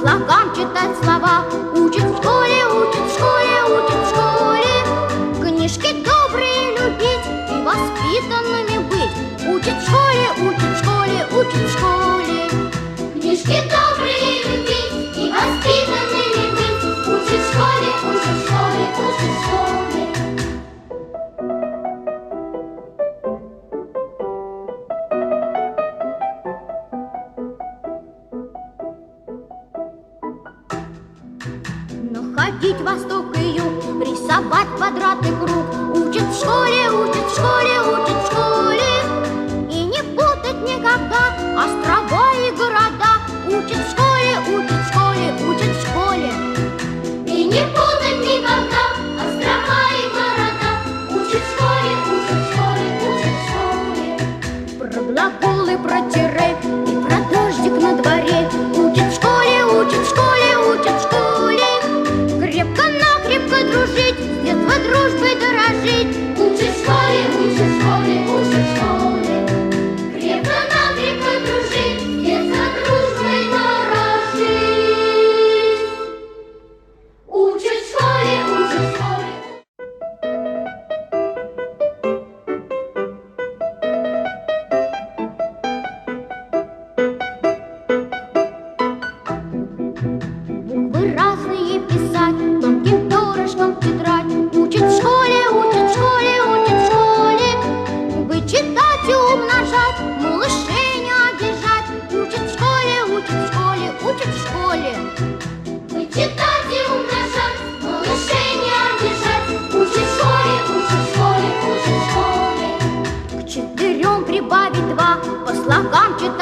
слогам читать слова. ходить восток и юг, рисовать квадраты круг. Учат в школе, учат в школе, учат в школе. И не путать никогда острова и города. Учат в школе, учат в школе, учат в школе. И не путать никогда острова и города. Учат в школе, учат в школе, учат в школе. Про глаголы, про Ahlak gamçı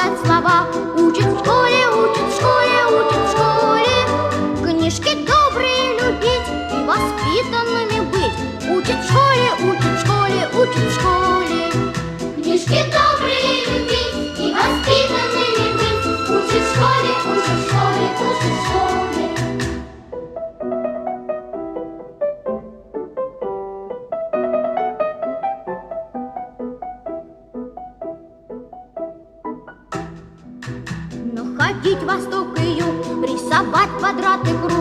Осветить восток и юг, Рисовать квадраты круг.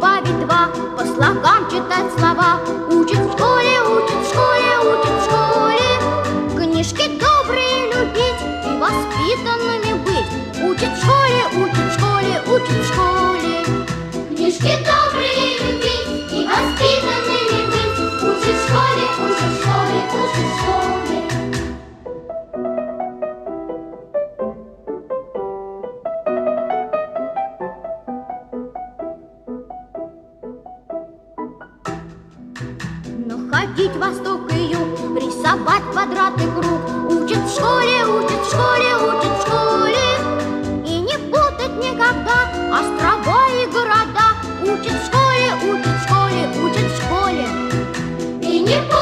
бабе два. По слогам читать слова. Учит в школе, учит в школе, учит в школе. Книжки добрые любить И воспитанными быть. Учит в школе, учит в школе, учит в школе. Книжки добрые Юг, восток и юг, рисовать квадрат и круг. Учат в школе, учат в школе, учат в школе. И не путать никогда острова и города. Учат в школе, учат в школе, учат в школе. И не путать